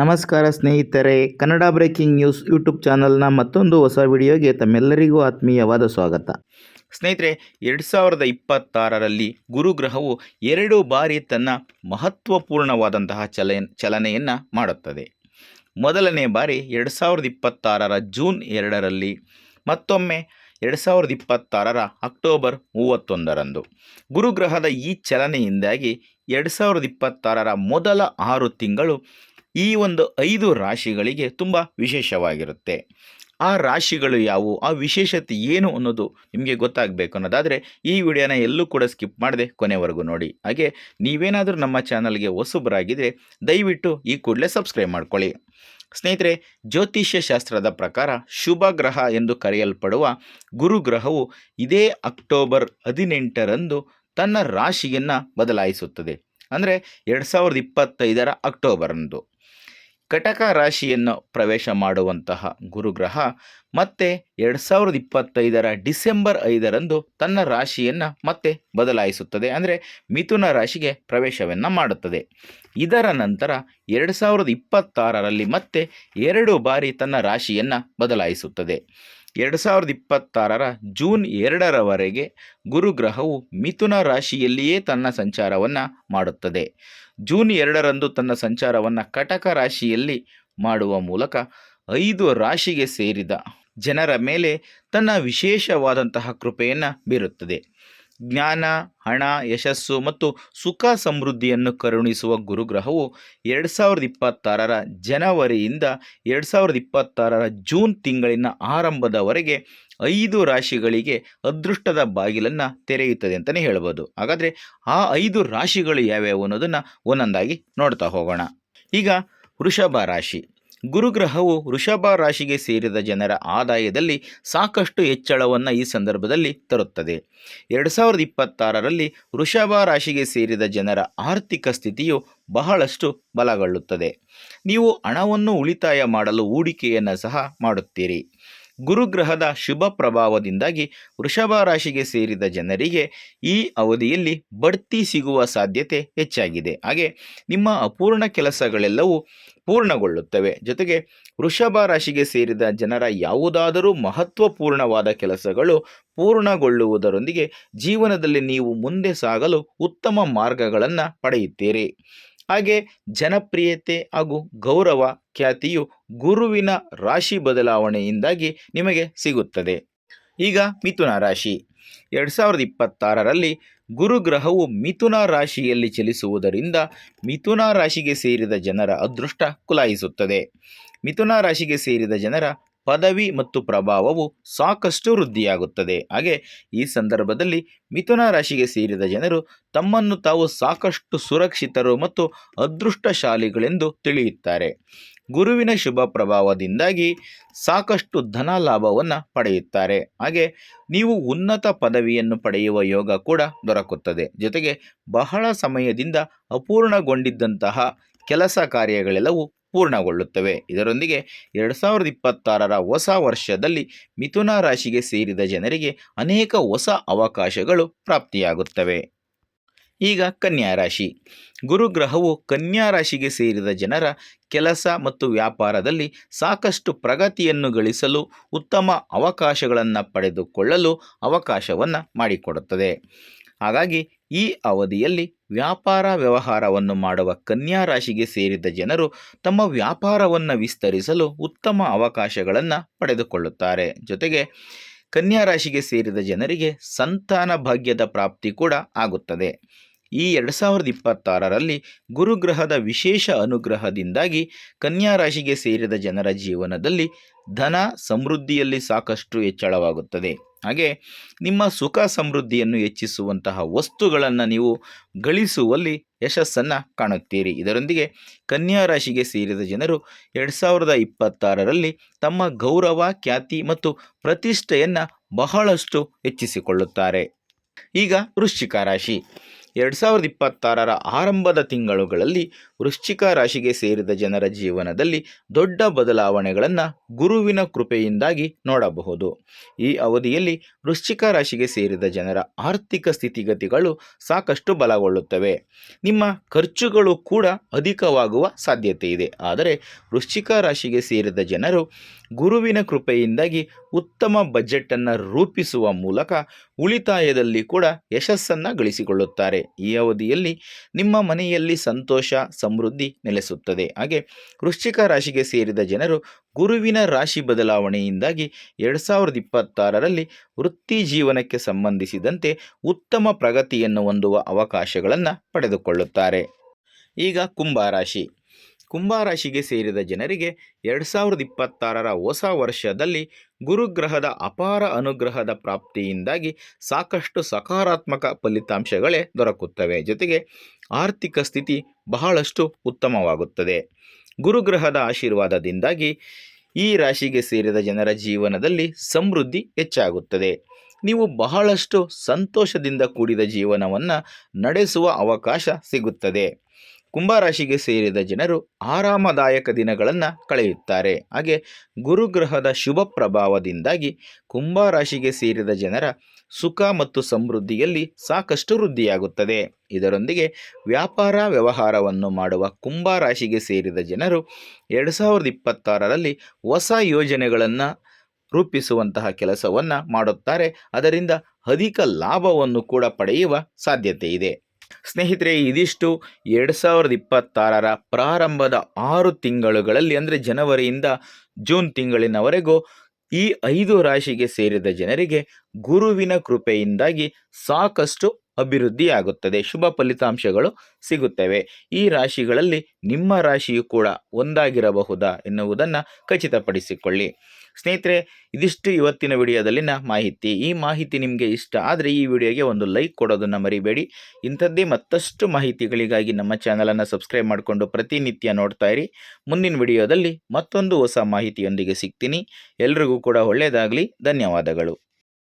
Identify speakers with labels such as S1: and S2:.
S1: ನಮಸ್ಕಾರ ಸ್ನೇಹಿತರೆ, Kannada breaking news YouTube ಚಾನಲ್ನ ಮತ್ತೊಂದು ಹೊಸ ವಿಡಿಯೋಗೆ ತಮ್ಮೆಲ್ಲರಿಗೂ ಆತ್ಮೀಯವಾದ ಸ್ವಾಗತ. ಸ್ನೇಹಿತರೆ, ಎರಡು ಸಾವಿರದ ಇಪ್ಪತ್ತಾರರಲ್ಲಿ ಗುರುಗ್ರಹವು ಎರಡು ಬಾರಿ ತನ್ನ ಮಹತ್ವಪೂರ್ಣವಾದಂತಹ ಚಲ, ಚಲನೆಯನ್ನು ಮಾಡುತ್ತದೆ. ಮೊದಲನೇ ಬಾರಿ ಎರಡು ಸಾವಿರದ ಇಪ್ಪತ್ತಾರರ ಜೂನ್ ಎರಡರಲ್ಲಿ, ಮತ್ತೊಮ್ಮೆ ಎರಡು ಸಾವಿರದ ಇಪ್ಪತ್ತಾರರ ಅಕ್ಟೋಬರ್ ಮೂವತ್ತೊಂದರಂದು. ಗುರುಗ್ರಹದ ಈ ಚಲನೆಯಿಂದಾಗಿ ಎರಡು ಸಾವಿರದ ಇಪ್ಪತ್ತಾರರ ಮೊದಲ ಆರು ತಿಂಗಳು ಈ ಒಂದು ಐದು ರಾಶಿಗಳಿಗೆ ತುಂಬ ವಿಶೇಷವಾಗಿರುತ್ತೆ. ಆ ರಾಶಿಗಳು ಯಾವುವು? ಆ ವಿಶೇಷತೆ ಏನು ಅನ್ನೋದು ನಿಮಗೆ ಗೊತ್ತಾಗಬೇಕು ಅನ್ನೋದಾದರೆ ಈ ವಿಡಿಯೋನ ಎಲ್ಲೂ ಕೂಡ ಸ್ಕಿಪ್ ಮಾಡದೆ ಕೊನೆವರೆಗೂ ನೋಡಿ. ಹಾಗೆ ನೀವೇನಾದರೂ ನಮ್ಮ ಚಾನಲ್ಗೆ ಹೊಸಬರಾಗಿದ್ದರೆ ದಯವಿಟ್ಟು ಈ ಕೂಡಲೇ ಸಬ್ಸ್ಕ್ರೈಬ್ ಮಾಡ್ಕೊಳ್ಳಿ. ಸ್ನೇಹಿತರೆ ಜ್ಯೋತಿಷ್ಯ ಶಾಸ್ತ್ರದ ಪ್ರಕಾರ ಶುಭ ಗ್ರಹ ಎಂದು ಕರೆಯಲ್ಪಡುವ ಗುರುಗ್ರಹವು ಇದೇ ಅಕ್ಟೋಬರ್ ಹದಿನೆಂಟರಂದು ತನ್ನ ರಾಶಿಯನ್ನು ಬದಲಾಯಿಸುತ್ತದೆ. ಅಂದರೆ ಎರಡು ಸಾವಿರದ ಇಪ್ಪತ್ತೈದರ ಅಕ್ಟೋಬರಂದು ಕಟಕ ರಾಶಿಯನ್ನು ಪ್ರವೇಶ ಮಾಡುವಂತಹ ಗುರುಗ್ರಹ ಮತ್ತೆ ಎರಡು ಸಾವಿರದ ಇಪ್ಪತ್ತೈದರ ಡಿಸೆಂಬರ್ ಐದರಂದು ತನ್ನ ರಾಶಿಯನ್ನು ಮತ್ತೆ ಬದಲಾಯಿಸುತ್ತದೆ. ಅಂದರೆ ಮಿಥುನ ರಾಶಿಗೆ ಪ್ರವೇಶವನ್ನು ಮಾಡುತ್ತದೆ. ಇದರ ನಂತರ ಎರಡು ಸಾವಿರದ ಇಪ್ಪತ್ತಾರರಲ್ಲಿ ಮತ್ತೆ ಎರಡು ಬಾರಿ ತನ್ನ ರಾಶಿಯನ್ನು ಬದಲಾಯಿಸುತ್ತದೆ. ಎರಡು ಸಾವಿರದ ಇಪ್ಪತ್ತಾರರ ಜೂನ್ ಎರಡರವರೆಗೆ ಗುರುಗ್ರಹವು ಮಿಥುನ ರಾಶಿಯಲ್ಲಿಯೇ ತನ್ನ ಸಂಚಾರವನ್ನು ಮಾಡುತ್ತದೆ. ಜೂನ್ ಎರಡರಂದು ತನ್ನ ಸಂಚಾರವನ್ನು ಕಟಕ ರಾಶಿಯಲ್ಲಿ ಮಾಡುವ ಮೂಲಕ ಐದು ರಾಶಿಗೆ ಸೇರಿದ ಜನರ ಮೇಲೆ ತನ್ನ ವಿಶೇಷವಾದಂತಹ ಕೃಪೆಯನ್ನು ಬೀರುತ್ತದೆ. ಜ್ಞಾನ, ಹಣ, ಯಶಸ್ಸು ಮತ್ತು ಸುಖ ಸಮೃದ್ಧಿಯನ್ನು ಕರುಣಿಸುವ ಗುರುಗ್ರಹವು ಎರಡು ಸಾವಿರದ ಇಪ್ಪತ್ತಾರರ ಜನವರಿಯಿಂದ ಎರಡು ಸಾವಿರದ ಇಪ್ಪತ್ತಾರರ ಜೂನ್ ತಿಂಗಳಿನ ಆರಂಭದವರೆಗೆ ಐದು ರಾಶಿಗಳಿಗೆ ಅದೃಷ್ಟದ ಬಾಗಿಲನ್ನು ತೆರೆಯುತ್ತದೆ ಅಂತಲೇ ಹೇಳ್ಬೋದು. ಹಾಗಾದರೆ ಆ ಐದು ರಾಶಿಗಳು ಯಾವ್ಯಾವು ಅನ್ನೋದನ್ನು ಒಂದೊಂದಾಗಿ ನೋಡ್ತಾ ಹೋಗೋಣ. ಈಗ ವೃಷಭ ರಾಶಿ. ಗುರುಗ್ರಹವು ವೃಷಭ ರಾಶಿಗೆ ಸೇರಿದ ಜನರ ಆದಾಯದಲ್ಲಿ ಸಾಕಷ್ಟು ಹೆಚ್ಚಳವನ್ನು ಈ ಸಂದರ್ಭದಲ್ಲಿ ತರುತ್ತದೆ. ಎರಡು ಸಾವಿರದ ಇಪ್ಪತ್ತಾರರಲ್ಲಿ ವೃಷಭ ರಾಶಿಗೆ ಸೇರಿದ ಜನರ ಆರ್ಥಿಕ ಸ್ಥಿತಿಯು ಬಹಳಷ್ಟು ಬಲಗೊಳ್ಳುತ್ತದೆ. ನೀವು ಹಣವನ್ನು ಉಳಿತಾಯ ಮಾಡಲು ಹೂಡಿಕೆಯನ್ನು ಸಹ ಮಾಡುತ್ತೀರಿ. ಗುರುಗ್ರಹದ ಶುಭ ಪ್ರಭಾವದಿಂದಾಗಿ ವೃಷಭ ರಾಶಿಗೆ ಸೇರಿದ ಜನರಿಗೆ ಈ ಅವಧಿಯಲ್ಲಿ ಬಡ್ತಿ ಸಿಗುವ ಸಾಧ್ಯತೆ ಹೆಚ್ಚಾಗಿದೆ. ಹಾಗೆ ನಿಮ್ಮ ಅಪೂರ್ಣ ಕೆಲಸಗಳೆಲ್ಲವೂ ಪೂರ್ಣಗೊಳ್ಳುತ್ತವೆ. ಜೊತೆಗೆ ವೃಷಭ ರಾಶಿಗೆ ಸೇರಿದ ಜನರ ಯಾವುದಾದರೂ ಮಹತ್ವಪೂರ್ಣವಾದ ಕೆಲಸಗಳು ಪೂರ್ಣಗೊಳ್ಳುವುದರೊಂದಿಗೆ ಜೀವನದಲ್ಲಿ ನೀವು ಮುಂದೆ ಸಾಗಲು ಉತ್ತಮ ಮಾರ್ಗಗಳನ್ನು ಪಡೆಯುತ್ತೀರಿ. ಹಾಗೆ ಜನಪ್ರಿಯತೆ ಹಾಗೂ ಗೌರವ ಖ್ಯಾತಿಯು ಗುರುವಿನ ರಾಶಿ ಬದಲಾವಣೆಯಿಂದಾಗಿ ನಿಮಗೆ ಸಿಗುತ್ತದೆ. ಈಗ ಮಿಥುನ ರಾಶಿ. ಎರಡು ಸಾವಿರದ ಇಪ್ಪತ್ತಾರರಲ್ಲಿ ಗುರುಗ್ರಹವು ಮಿಥುನ ರಾಶಿಯಲ್ಲಿ ಚಲಿಸುವುದರಿಂದ ಮಿಥುನ ರಾಶಿಗೆ ಸೇರಿದ ಜನರ ಅದೃಷ್ಟ ಕುಲಾಯಿಸುತ್ತದೆ. ಮಿಥುನ ರಾಶಿಗೆ ಸೇರಿದ ಜನರ ಪದವಿ ಮತ್ತು ಪ್ರಭಾವವು ಸಾಕಷ್ಟು ವೃದ್ಧಿಯಾಗುತ್ತದೆ. ಹಾಗೆ ಈ ಸಂದರ್ಭದಲ್ಲಿ ಮಿಥುನ ರಾಶಿಗೆ ಸೇರಿದ ಜನರು ತಮ್ಮನ್ನು ತಾವು ಸಾಕಷ್ಟು ಸುರಕ್ಷಿತರು ಮತ್ತು ಅದೃಷ್ಟಶಾಲಿಗಳೆಂದು ತಿಳಿಯುತ್ತಾರೆ. ಗುರುವಿನ ಶುಭ ಪ್ರಭಾವದಿಂದಾಗಿ ಸಾಕಷ್ಟು ಧನ ಲಾಭವನ್ನು ಪಡೆಯುತ್ತಾರೆ. ಹಾಗೆ ನೀವು ಉನ್ನತ ಪದವಿಯನ್ನು ಪಡೆಯುವ ಯೋಗ ಕೂಡ ದೊರಕುತ್ತದೆ. ಜೊತೆಗೆ ಬಹಳ ಸಮಯದಿಂದ ಅಪೂರ್ಣಗೊಂಡಿದ್ದಂತಹ ಕೆಲಸ ಕಾರ್ಯಗಳೆಲ್ಲವೂ ಪೂರ್ಣಗೊಳ್ಳುತ್ತವೆ. ಇದರೊಂದಿಗೆ ಎರಡು ಸಾವಿರದ ಇಪ್ಪತ್ತಾರರ ಹೊಸ ವರ್ಷದಲ್ಲಿ ಮಿಥುನ ರಾಶಿಗೆ ಸೇರಿದ ಜನರಿಗೆ ಅನೇಕ ಹೊಸ ಅವಕಾಶಗಳು ಪ್ರಾಪ್ತಿಯಾಗುತ್ತವೆ. ಈಗ ಕನ್ಯಾ ರಾಶಿ. ಗುರುಗ್ರಹವು ಕನ್ಯಾ ರಾಶಿಗೆ ಸೇರಿದ ಜನರ ಕೆಲಸ ಮತ್ತು ವ್ಯಾಪಾರದಲ್ಲಿ ಸಾಕಷ್ಟು ಪ್ರಗತಿಯನ್ನು ಗಳಿಸಲು ಉತ್ತಮ ಅವಕಾಶಗಳನ್ನು ಪಡೆದುಕೊಳ್ಳಲು ಅವಕಾಶವನ್ನು ಮಾಡಿಕೊಡುತ್ತದೆ. ಹಾಗಾಗಿ ಈ ಅವಧಿಯಲ್ಲಿ ವ್ಯಾಪಾರ ವ್ಯವಹಾರವನ್ನು ಮಾಡುವ ಕನ್ಯಾ ರಾಶಿಗೆ ಸೇರಿದ ಜನರು ತಮ್ಮ ವ್ಯಾಪಾರವನ್ನು ವಿಸ್ತರಿಸಲು ಉತ್ತಮ ಅವಕಾಶಗಳನ್ನು ಪಡೆದುಕೊಳ್ಳುತ್ತಾರೆ. ಜೊತೆಗೆ ಕನ್ಯಾ ರಾಶಿಗೆ ಸೇರಿದ ಜನರಿಗೆ ಸಂತಾನ ಭಾಗ್ಯದ ಪ್ರಾಪ್ತಿ ಕೂಡ ಆಗುತ್ತದೆ. ಈ ಎರಡು ಸಾವಿರದ ಇಪ್ಪತ್ತಾರರಲ್ಲಿ ಗುರುಗ್ರಹದ ವಿಶೇಷ ಅನುಗ್ರಹದಿಂದಾಗಿ ಕನ್ಯಾ ರಾಶಿಗೆ ಸೇರಿದ ಜನರ ಜೀವನದಲ್ಲಿ ಧನ ಸಮೃದ್ಧಿಯಲ್ಲಿ ಸಾಕಷ್ಟು ಹೆಚ್ಚಳವಾಗುತ್ತದೆ. ಹಾಗೆ ನಿಮ್ಮ ಸುಖ ಸಮೃದ್ಧಿಯನ್ನು ಹೆಚ್ಚಿಸುವಂತಹ ವಸ್ತುಗಳನ್ನು ನೀವು ಗಳಿಸುವಲ್ಲಿ ಯಶಸ್ಸನ್ನು ಕಾಣುತ್ತೀರಿ. ಇದರೊಂದಿಗೆ ಕನ್ಯಾ ರಾಶಿಗೆ ಸೇರಿದ ಜನರು ಎರಡು ಸಾವಿರದ ಇಪ್ಪತ್ತಾರರಲ್ಲಿ ತಮ್ಮ ಗೌರವ, ಖ್ಯಾತಿ ಮತ್ತು ಪ್ರತಿಷ್ಠೆಯನ್ನು ಬಹಳಷ್ಟು ಹೆಚ್ಚಿಸಿಕೊಳ್ಳುತ್ತಾರೆ. ಈಗ ವೃಶ್ಚಿಕ ರಾಶಿ. ಎರಡು ಸಾವಿರದ ಇಪ್ಪತ್ತಾರರ ಆರಂಭದ ತಿಂಗಳುಗಳಲ್ಲಿ ವೃಶ್ಚಿಕ ರಾಶಿಗೆ ಸೇರಿದ ಜನರ ಜೀವನದಲ್ಲಿ ದೊಡ್ಡ ಬದಲಾವಣೆಗಳನ್ನು ಗುರುವಿನ ಕೃಪೆಯಿಂದಾಗಿ ನೋಡಬಹುದು. ಈ ಅವಧಿಯಲ್ಲಿ ವೃಶ್ಚಿಕ ರಾಶಿಗೆ ಸೇರಿದ ಜನರ ಆರ್ಥಿಕ ಸ್ಥಿತಿಗತಿಗಳು ಸಾಕಷ್ಟು ಬಲಗೊಳ್ಳುತ್ತವೆ. ನಿಮ್ಮ ಖರ್ಚುಗಳು ಕೂಡ ಅಧಿಕವಾಗುವ ಸಾಧ್ಯತೆ ಇದೆ. ಆದರೆ ವೃಶ್ಚಿಕ ರಾಶಿಗೆ ಸೇರಿದ ಜನರು ಗುರುವಿನ ಕೃಪೆಯಿಂದಾಗಿ ಉತ್ತಮ ಬಜೆಟನ್ನು ರೂಪಿಸುವ ಮೂಲಕ ಉಳಿತಾಯದಲ್ಲಿ ಕೂಡ ಯಶಸ್ಸನ್ನು ಗಳಿಸಿಕೊಳ್ಳುತ್ತಾರೆ. ಈ ಅವಧಿಯಲ್ಲಿ ನಿಮ್ಮ ಮನೆಯಲ್ಲಿ ಸಂತೋಷ, ಸಮೃದ್ಧಿ ನೆಲೆಸುತ್ತದೆ. ಹಾಗೆ ವೃಶ್ಚಿಕ ರಾಶಿಗೆ ಸೇರಿದ ಜನರು ಗುರುವಿನ ರಾಶಿ ಬದಲಾವಣೆಯಿಂದಾಗಿ ಎರಡು ಸಾವಿರದ ಇಪ್ಪತ್ತಾರರಲ್ಲಿ ವೃತ್ತಿ ಜೀವನಕ್ಕೆ ಸಂಬಂಧಿಸಿದಂತೆ ಉತ್ತಮ ಪ್ರಗತಿಯನ್ನು ಹೊಂದುವ ಅವಕಾಶಗಳನ್ನು ಪಡೆದುಕೊಳ್ಳುತ್ತಾರೆ. ಈಗ ಕುಂಭರಾಶಿ ಕುಂಭರಾಶಿಗೆ ಸೇರಿದ ಜನರಿಗೆ ಎರಡು ಸಾವಿರದ ಇಪ್ಪತ್ತಾರರ ಹೊಸ ವರ್ಷದಲ್ಲಿ ಗುರುಗ್ರಹದ ಅಪಾರ ಅನುಗ್ರಹದ ಪ್ರಾಪ್ತಿಯಿಂದಾಗಿ ಸಾಕಷ್ಟು ಸಕಾರಾತ್ಮಕ ಫಲಿತಾಂಶಗಳೇ ದೊರಕುತ್ತವೆ. ಜೊತೆಗೆ ಆರ್ಥಿಕ ಸ್ಥಿತಿ ಬಹಳಷ್ಟು ಉತ್ತಮವಾಗುತ್ತದೆ. ಗುರುಗ್ರಹದ ಆಶೀರ್ವಾದದಿಂದಾಗಿ ಈ ರಾಶಿಗೆ ಸೇರಿದ ಜನರ ಜೀವನದಲ್ಲಿ ಸಮೃದ್ಧಿ ಹೆಚ್ಚಾಗುತ್ತದೆ. ನೀವು ಬಹಳಷ್ಟು ಸಂತೋಷದಿಂದ ಕೂಡಿದ ಜೀವನವನ್ನು ನಡೆಸುವ ಅವಕಾಶ ಸಿಗುತ್ತದೆ. ಕುಂಭರಾಶಿಗೆ ಸೇರಿದ ಜನರು ಆರಾಮದಾಯಕ ದಿನಗಳನ್ನು ಕಳೆಯುತ್ತಾರೆ. ಹಾಗೆ ಗುರುಗ್ರಹದ ಶುಭ ಪ್ರಭಾವದಿಂದಾಗಿ ಕುಂಭರಾಶಿಗೆ ಸೇರಿದ ಜನರ ಸುಖ ಮತ್ತು ಸಮೃದ್ಧಿಯಲ್ಲಿ ಸಾಕಷ್ಟು ವೃದ್ಧಿಯಾಗುತ್ತದೆ. ಇದರೊಂದಿಗೆ ವ್ಯಾಪಾರ ವ್ಯವಹಾರವನ್ನು ಮಾಡುವ ಕುಂಭರಾಶಿಗೆ ಸೇರಿದ ಜನರು ಎರಡು ಸಾವಿರದ ಇಪ್ಪತ್ತಾರರಲ್ಲಿ ಹೊಸ ಯೋಜನೆಗಳನ್ನು ರೂಪಿಸುವಂತಹ ಕೆಲಸವನ್ನು ಮಾಡುತ್ತಾರೆ. ಅದರಿಂದ ಅಧಿಕ ಲಾಭವನ್ನು ಕೂಡ ಪಡೆಯುವ ಸಾಧ್ಯತೆ ಇದೆ. ಸ್ನೇಹಿತರೆ, ಇದಿಷ್ಟು ಎರಡು ಸಾವಿರದ ಇಪ್ಪತ್ತಾರರ ಪ್ರಾರಂಭದ ಆರು ತಿಂಗಳುಗಳಲ್ಲಿ, ಅಂದರೆ ಜನವರಿಯಿಂದ ಜೂನ್ ತಿಂಗಳಿನವರೆಗೂ, ಈ ಐದು ರಾಶಿಗೆ ಸೇರಿದ ಜನರಿಗೆ ಗುರುವಿನ ಕೃಪೆಯಿಂದಾಗಿ ಸಾಕಷ್ಟು ಅಭಿವೃದ್ಧಿಯಾಗುತ್ತದೆ. ಶುಭ ಫಲಿತಾಂಶಗಳು ಸಿಗುತ್ತವೆ. ಈ ರಾಶಿಗಳಲ್ಲಿ ನಿಮ್ಮ ರಾಶಿಯು ಕೂಡ ಒಂದಾಗಿರಬಹುದಾ ಎನ್ನುವುದನ್ನು ಖಚಿತಪಡಿಸಿಕೊಳ್ಳಿ. ಸ್ನೇಹಿತರೆ, ಇದಿಷ್ಟು ಇವತ್ತಿನ ವಿಡಿಯೋದಲ್ಲಿನ ಮಾಹಿತಿ. ಈ ಮಾಹಿತಿ ನಿಮಗೆ ಇಷ್ಟ ಆದರೆ ಈ ವಿಡಿಯೋಗೆ ಒಂದು ಲೈಕ್ ಕೊಡೋದನ್ನು ಮರಿಬೇಡಿ. ಇಂಥದ್ದೇ ಮತ್ತಷ್ಟು ಮಾಹಿತಿಗಳಿಗಾಗಿ ನಮ್ಮ ಚಾನಲನ್ನು ಸಬ್ಸ್ಕ್ರೈಬ್ ಮಾಡಿಕೊಂಡು ಪ್ರತಿನಿತ್ಯ ನೋಡ್ತಾ ಇರಿ. ಮುಂದಿನ ವಿಡಿಯೋದಲ್ಲಿ ಮತ್ತೊಂದು ಹೊಸ ಮಾಹಿತಿಯೊಂದಿಗೆ ಸಿಗ್ತೀನಿ. ಎಲ್ರಿಗೂ ಕೂಡ ಒಳ್ಳೆಯದಾಗಲಿ. ಧನ್ಯವಾದಗಳು.